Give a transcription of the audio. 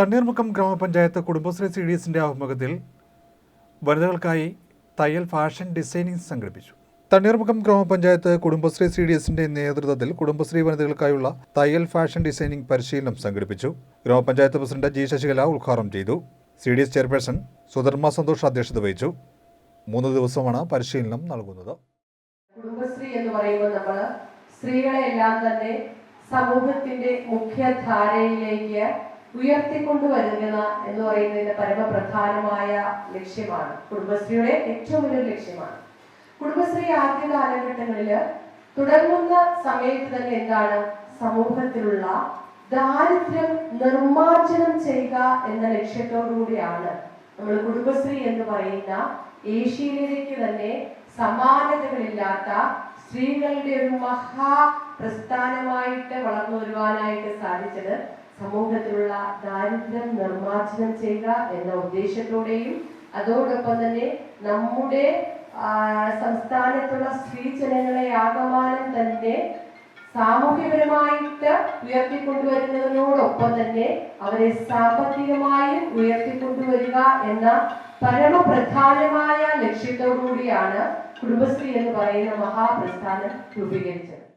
തണ്ണീർമുക്കം ഗ്രാമപഞ്ചായത്ത് Kudumbashree C D എസിന്റെ ആഭിമുഖ്യത്തിൽ വനിതകൾക്കായി തയ്യൽ ഫാഷൻ ഡിസൈനിങ് സംഘടിപ്പിച്ചു. തണ്ണീർമുക്കം ഗ്രാമപഞ്ചായത്ത് കുടുംബശ്രീ സി ഡി എസിന്റെ നേതൃത്വത്തിൽ കുടുംബശ്രീ വനിതകൾക്കായുള്ള തയ്യൽ ഫാഷൻ ഡിസൈനിങ് പരിശീലനം സംഘടിപ്പിച്ചു. ഗ്രാമപഞ്ചായത്ത് പ്രസിഡന്റ് ജി ശശികല ഉദ്ഘാടനം ചെയ്തു. C D S chairperson Sudharma Santhosh അധ്യക്ഷത വഹിച്ചു. മൂന്ന് ദിവസമാണ് പരിശീലനം നൽകുന്നത്. കുടുംബശ്രീ എന്ന് പറയുമ്പോൾ നമ്മൾ സ്ത്രീകളെ എല്ലാം തന്നെ സമൂഹത്തിന്റെ മുഖ്യധാരയിലേക്ക് ഉയർത്തിക്കൊണ്ടുവരുക എന്ന് പറയുന്നതിന്റെ പരമപ്രധാനമായ ലക്ഷ്യമാണ്. കുടുംബശ്രീയുടെ ഏറ്റവും വലിയ ലക്ഷ്യമാണ്. കുടുംബശ്രീ ആദ്യ കാലഘട്ടങ്ങളിൽ തുടങ്ങുന്ന സമയത്ത് തന്നെ എന്താണ്? സമൂഹത്തിലുള്ള ദാരിദ്ര്യം നിർമ്മാർജനം ചെയ്യുക എന്ന ലക്ഷ്യത്തോടു കൂടിയാണ് നമ്മൾ കുടുംബശ്രീ എന്ന് പറയുന്ന ഏഷ്യയിലേക്ക് തന്നെ സമാനതകളില്ലാത്ത സ്ത്രീകളുടെ ഒരു മഹാ പ്രസ്ഥാനമായിട്ട് വളർന്നു വരുവാനായിട്ട് സാധിച്ചത് സമൂഹത്തിലുള്ള ദാരിദ്ര്യം നിർമ്മാർജനം ചെയ്യുക എന്ന ഉദ്ദേശത്തോടെയും അതോടൊപ്പം തന്നെ നമ്മുടെ സംസ്ഥാനത്തുള്ള സ്ത്രീ ജനങ്ങളെ ആകമാനം തന്നെ സാമൂഹ്യപരമായിട്ട് ഉയർത്തിക്കൊണ്ടുവരുന്നതിനോടൊപ്പം തന്നെ അവരെ സാമ്പത്തികമായും ഉയർത്തിക്കൊണ്ടുവരിക എന്ന പരമപ്രധാനമായ കൂടിയാണ് കുടുംബശ്രീ എന്ന് പറയുന്ന മഹാപ്രസ്ഥാനം രൂപീകരിച്ചത്.